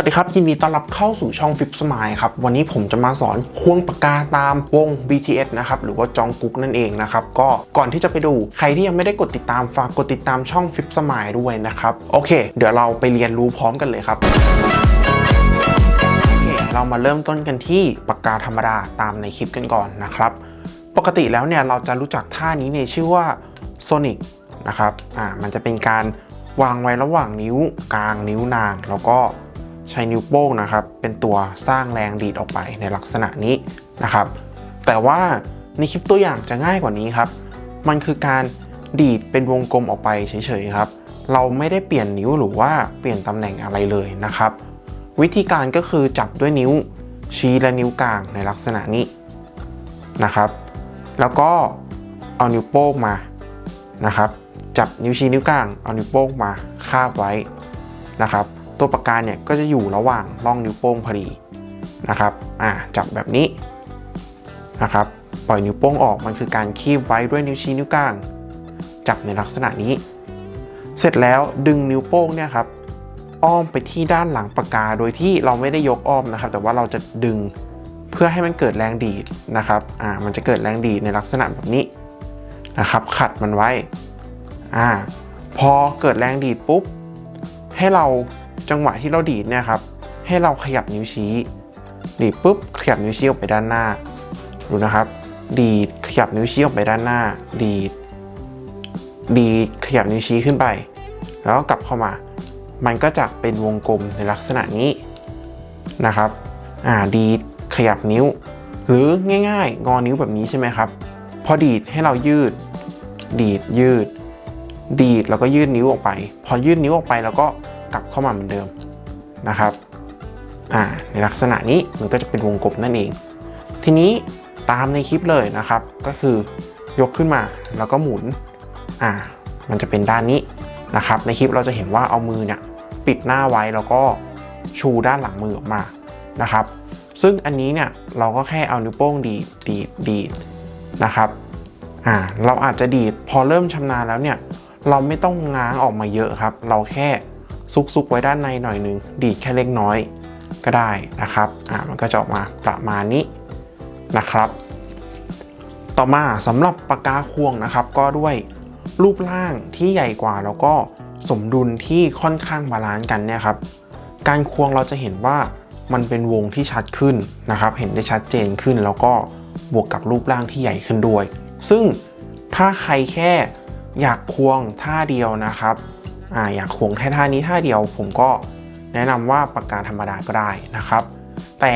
วัสดีครับ ยินดีต้อนรับเข้าสู่ช่องฟิปสมายครับ วันนี้ผมจะมาสอนควงปากกาตามวง BTS นะครับ หรือว่าจองกุ๊กนั่นเองนะครับ ก็ก่อนที่จะไปดูใครที่ยังไม่ได้กดติดตามฝากกดติดตามช่องฟิปสมายด้วยนะครับ โอเค เดี๋ยวเราไปเรียนรู้พร้อมกันเลยครับโอเคเรามาเริ่มต้นกันที่ปากกาธรรมดาตามในคลิปกันก่อนนะครับ ปกติแล้วเนี่ยเราจะรู้จักท่านี้ในชื่อว่า Sonic นะครับ อ่า มันจะเป็นการวางไว้ระหว่างนิ้วกลางนิ้วนางแล้วก็ ใช้นิ้วโป้งนะครับ เป็นตัวสร้างแรงดีดออกไปในลักษณะนี้นะครับ แต่ว่าในคลิปตัวอย่างจะง่ายกว่านี้ครับ มันคือการดีดเป็นวงกลมออกไปเฉยๆครับ เราไม่ได้เปลี่ยนนิ้วหรือว่าเปลี่ยนตำแหน่งอะไรเลยนะครับ วิธีการก็คือจับด้วยนิ้วชี้และนิ้วกลางในลักษณะนี้นะครับ แล้วก็เอานิ้วโป้งมานะครับ จับนิ้วชี้นิ้วกลาง เอานิ้วโป้งมาคาบไว้นะครับ ตัวปากกาเนี่ยก็จะอยู่ระหว่างร่องนิ้วโป้งพอดีนะครับอ่าจับแบบนี้นะครับปล่อยนิ้วโป้งออกมันคือการคีบไว้ด้วยนิ้วชี้นิ้วกลาง จับในลักษณะนี้ เสร็จแล้วดึงนิ้วโป้งเนี่ยครับอ้อมไปที่ด้านหลังปากกาโดยที่เราไม่ได้ยกอ้อมนะครับ แต่ว่าเราจะดึงเพื่อให้มันเกิดแรงดีดนะครับอ่ามันจะเกิดแรงดีดในลักษณะแบบนี้นะครับ ขัดมันไว้อ่าพอเกิดแรงดีดปุ๊บให้เรา จังหวะที่เราดีดเนี่ยครับให้เราขยับนิ้วชี้ ดีดปุ๊บขยับนิ้วชี้ออกไปด้านหน้า ดูนะครับ ดีดขยับนิ้วชี้ออกไปด้านหน้า ดีด ดีดขยับนิ้วชี้ขึ้นไป แล้วก็กลับเข้ามา มันก็จะเป็นวงกลมในลักษณะนี้นะครับอ่าดีดขยับนิ้ว หรือง่ายๆ งอนิ้วแบบนี้ใช่ไหมครับ พอดีดให้เรายืด ดีดยืด ดีดแล้วก็ยืดนิ้วออกไป พอยืดนิ้วออกไปแล้วก็ กลับเข้ามาเหมือนเดิมนะครับอ่าในลักษณะนี้มันก็จะเป็นวงกลมนั่นเอง ทีนี้ตามในคลิปเลยนะครับ ก็คือยกขึ้นมาแล้วก็หมุนอ่ามันจะเป็นด้านนี้นะครับ ในคลิปเราจะเห็นว่าเอามือเนี่ยปิดหน้าไว้แล้วก็ชูด้านหลังมือออกมานะครับ ซึ่งอันนี้เนี่ยเราก็แค่เอานิ้วโป้งดีดดีดดีดนะครับอ่าเราอาจจะดีดพอเริ่มชำนาญแล้วเนี่ยเราไม่ต้องง้างออกมาเยอะครับ เราแค่ ซุกๆไว้ด้านในหน่อยหนึง ดีแค่เล็กน้อยก็ได้นะครับอ่ามันก็จะออกมาประมาณนี้นะครับ ต่อมาสำหรับปากกาควงนะครับ ก็ด้วยรูปร่างที่ใหญ่กว่าแล้วก็สมดุลที่ค่อนข้างบาลานซ์กันเนี่ยครับ การควงเราจะเห็นว่ามันเป็นวงที่ชัดขึ้นนะครับ เห็นได้ชัดเจนขึ้น แล้วก็บวกกับรูปร่างที่ใหญ่ขึ้นด้วย ซึ่งถ้าใครแค่อยากควงท่าเดียวนะครับ อ่าอยากควงแค่ท่านี้ท่าเดียว ผมก็แนะนำว่าปากกาธรรมดาก็ได้นะครับ แต่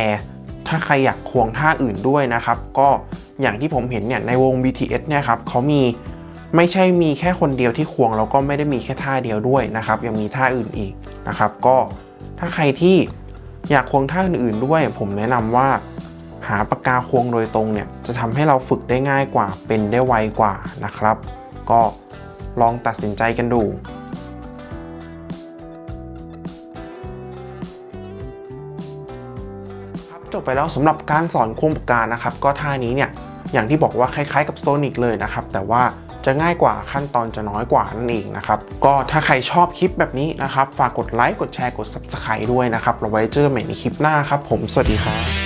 ถ้าใครอยากควงท่าอื่นด้วยนะครับ ก็อย่างที่ผมเห็นเนี่ยในวง BTS เนี่ยครับเขามีไม่ใช่มีแค่คนเดียวที่ควงแล้วก็ไม่ได้มีแค่ท่าเดียวด้วยนะครับ ยังมีท่าอื่นอีกนะครับ ก็ถ้าใครที่อยากควงท่าอื่นๆด้วย ผมแนะนำว่า หาปากกาควงโดยตรงเนี่ยจะทำให้เราฝึกได้ง่ายกว่าเป็นได้ไวกว่านะครับ ก็ลองตัดสินใจกันดู จบไปแล้วสำหรับการสอนควงการนะครับก็ท่านี้เนี่ยอย่างที่บอกว่าคล้ายๆกับโซนิกเลยนะครับแต่ว่าจะง่ายกว่าขั้นตอนจะน้อยกว่านั่นเองนะครับ ก็ถ้าใครชอบคลิปแบบนี้นะครับ ฝากกดไลค์กดแชร์กด Subscribe ด้วยนะครับเราไว้เจอกันใหม่ในคลิปหน้าครับผมสวัสดีครับ